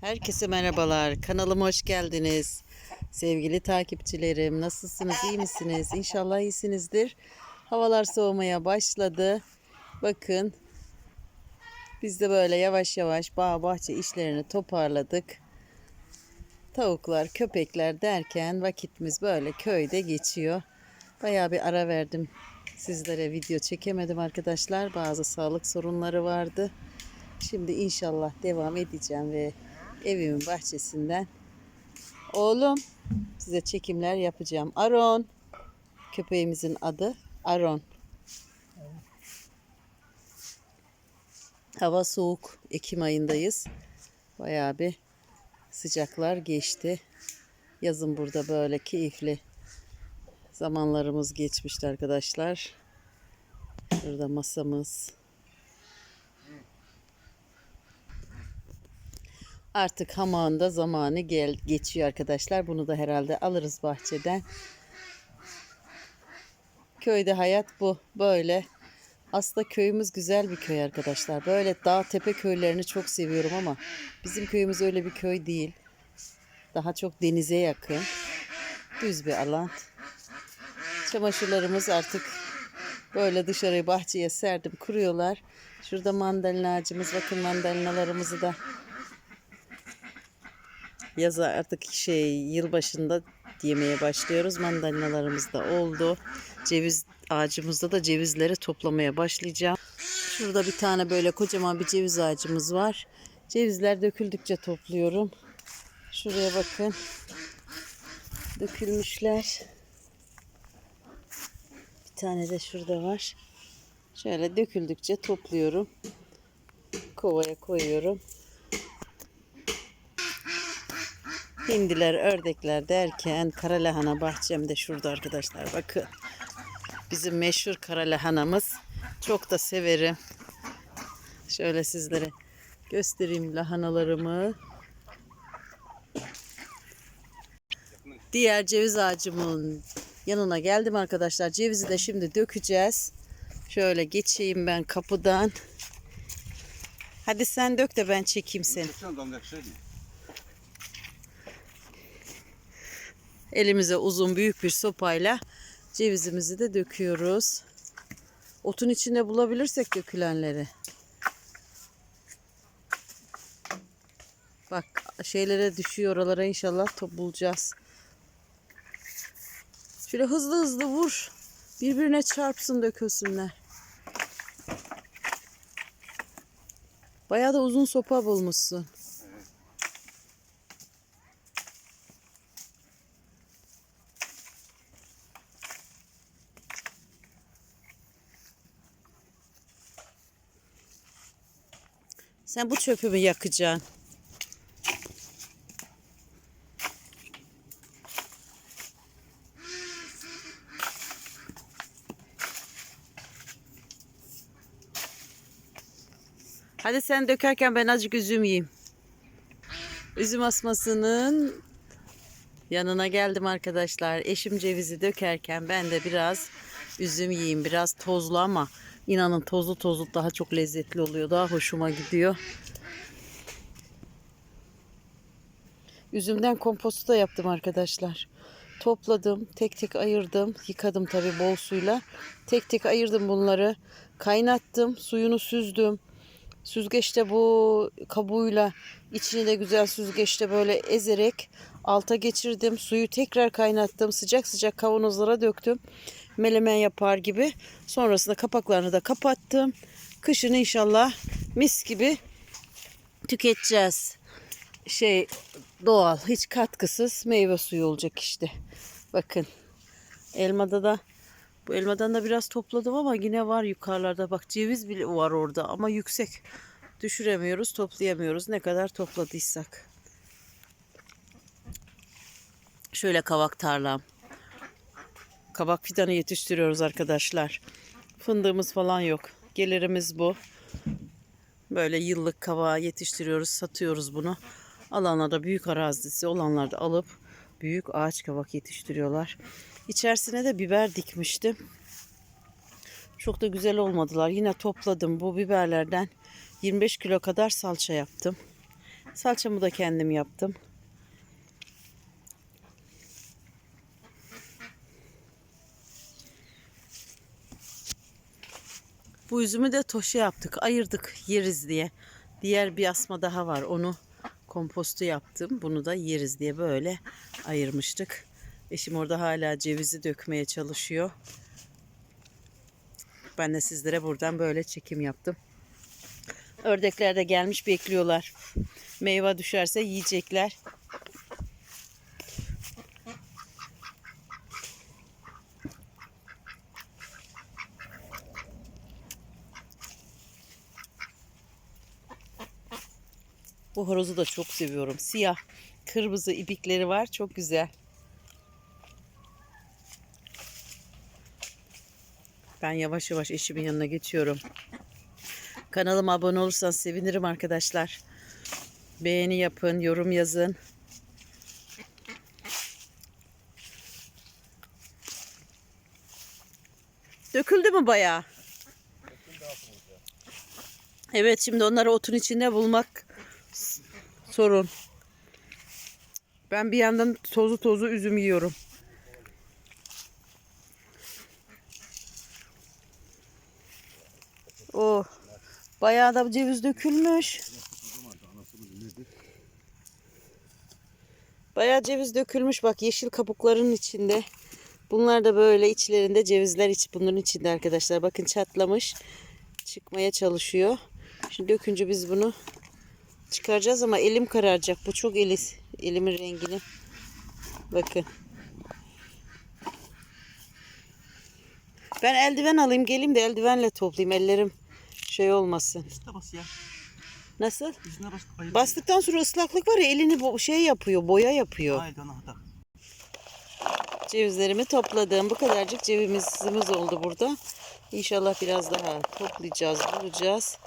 Herkese merhabalar. Kanalıma hoş geldiniz. Sevgili takipçilerim, nasılsınız? iyi misiniz? İnşallah iyisinizdir. Havalar soğumaya başladı. Bakın. Biz de böyle yavaş yavaş bağ bahçe işlerini toparladık. Tavuklar, köpekler derken vakitimiz böyle köyde geçiyor. Bayağı bir ara verdim. Sizlere video çekemedim arkadaşlar. Bazı sağlık sorunları vardı. Şimdi inşallah devam edeceğim ve evimin bahçesinden oğlum size çekimler yapacağım. Aron köpeğimizin adı Aron. Hava soğuk. Ekim ayındayız. Bayağı bir sıcaklar geçti. Yazın burada böyle keyifli zamanlarımız geçmişti arkadaşlar. Burada masamız. Artık hamağında zamanı gel geçiyor arkadaşlar. Bunu da herhalde alırız bahçeden. Köyde hayat bu. Böyle. Aslında köyümüz güzel bir köy arkadaşlar. Böyle dağ tepe köylerini çok seviyorum ama bizim köyümüz öyle bir köy değil. Daha çok denize yakın. Düz bir alan. Çamaşırlarımız artık böyle dışarıya bahçeye serdim kuruyorlar. Şurada mandalina ağacımız. Bakın mandalinalarımızı da Yaza artık şey yılbaşında yemeye başlıyoruz. Mandalinalarımız da oldu. Ceviz ağacımızda da cevizleri toplamaya başlayacağım. Şurada bir tane böyle kocaman bir ceviz ağacımız var. Cevizler döküldükçe topluyorum. Şuraya bakın. Dökülmüşler. Bir tane de şurada var. Şöyle döküldükçe topluyorum. Kovaya koyuyorum. Hindiler, ördekler derken kara lahana bahçem de şurada arkadaşlar. Bakın. Bizim meşhur kara lahanamız. Çok da severim. Şöyle sizlere göstereyim lahanalarımı. Diğer ceviz ağacımın yanına geldim arkadaşlar. Cevizi de şimdi dökeceğiz. Şöyle geçeyim ben kapıdan. Hadi sen dök de ben çekeyim seni. Elimize uzun büyük bir sopayla cevizimizi de döküyoruz. Otun içinde bulabilirsek dökülenleri. Bak şeylere düşüyor oralara inşallah top bulacağız. Şöyle hızlı hızlı vur. Birbirine çarpsın dökülsünler. Bayağı da uzun sopa bulmuşsun. Sen bu çöpü mü yakacaksın? Hadi sen dökerken ben azıcık üzüm yiyeyim. Üzüm asmasının yanına geldim arkadaşlar. Eşim cevizi dökerken ben de biraz üzüm yiyeyim. Biraz tozlu ama inanın tozlu tozlu daha çok lezzetli oluyor. Daha hoşuma gidiyor. Üzümden kompostu da yaptım arkadaşlar. Topladım, tek tek ayırdım. Yıkadım tabii bol suyla. Tek tek ayırdım bunları. Kaynattım, suyunu süzdüm. Süzgeçte bu kabuğuyla içini de güzel süzgeçte böyle ezerek alta geçirdim. Suyu tekrar kaynattım. Sıcak sıcak kavanozlara döktüm. Melemen yapar gibi. Sonrasında kapaklarını da kapattım. Kışın inşallah mis gibi tüketeceğiz. Şey doğal, hiç katkısız meyve suyu olacak işte. Bakın. Elmada da bu elmadan da biraz topladım ama yine var yukarılarda. Bak ceviz bile var orada ama yüksek. Düşüremiyoruz, toplayamıyoruz ne kadar topladıysak. Şöyle kavak tarlam. Kabak fidanı yetiştiriyoruz arkadaşlar. Fındığımız falan yok. Gelirimiz bu. Böyle yıllık kavağı yetiştiriyoruz, satıyoruz bunu. Alanlarda büyük arazisi olanlar da alıp büyük ağaç kavak yetiştiriyorlar. İçerisine de biber dikmiştim. Çok da güzel olmadılar. Yine topladım bu biberlerden 25 kilo kadar salça yaptım. Salçamı da kendim yaptım. Bu üzümü de toşa yaptık. Ayırdık yeriz diye. Diğer bir asma daha var. Onu kompostu yaptım. Bunu da yeriz diye böyle ayırmıştık. Eşim orada hala cevizi dökmeye çalışıyor. Ben de sizlere buradan böyle çekim yaptım. Ördekler de gelmiş bekliyorlar. Meyve düşerse yiyecekler. Bu horozu da çok seviyorum. Siyah, kırmızı ibikleri var. Çok güzel. Ben yavaş yavaş eşimin yanına geçiyorum. Kanalıma abone olursanız sevinirim arkadaşlar. Beğeni yapın, yorum yazın. Döküldü mü bayağı? Evet şimdi onları otun içinde bulmak sorun. Ben bir yandan tozu tozu üzüm yiyorum. Oh. Bayağı da ceviz dökülmüş. Bayağı ceviz dökülmüş bak yeşil kabukların içinde. Bunlar da böyle içlerinde cevizler iç bunların içinde arkadaşlar. Bakın çatlamış. Çıkmaya çalışıyor. Şimdi dökünce biz bunu çıkaracağız ama elim kararacak. Bu çok eli, elimin rengini. Bakın. Ben eldiven alayım geleyim de eldivenle toplayayım. Ellerim şey olmasın. Üstüne bas ya. Nasıl? Üstüne bas. Ayıp. Bastıktan sonra ıslaklık var ya elini şey yapıyor, boya yapıyor. Haydi ona da. Cevizlerimi topladım. Bu kadarcık cevizimiz oldu burada. İnşallah biraz daha toplayacağız, bulacağız.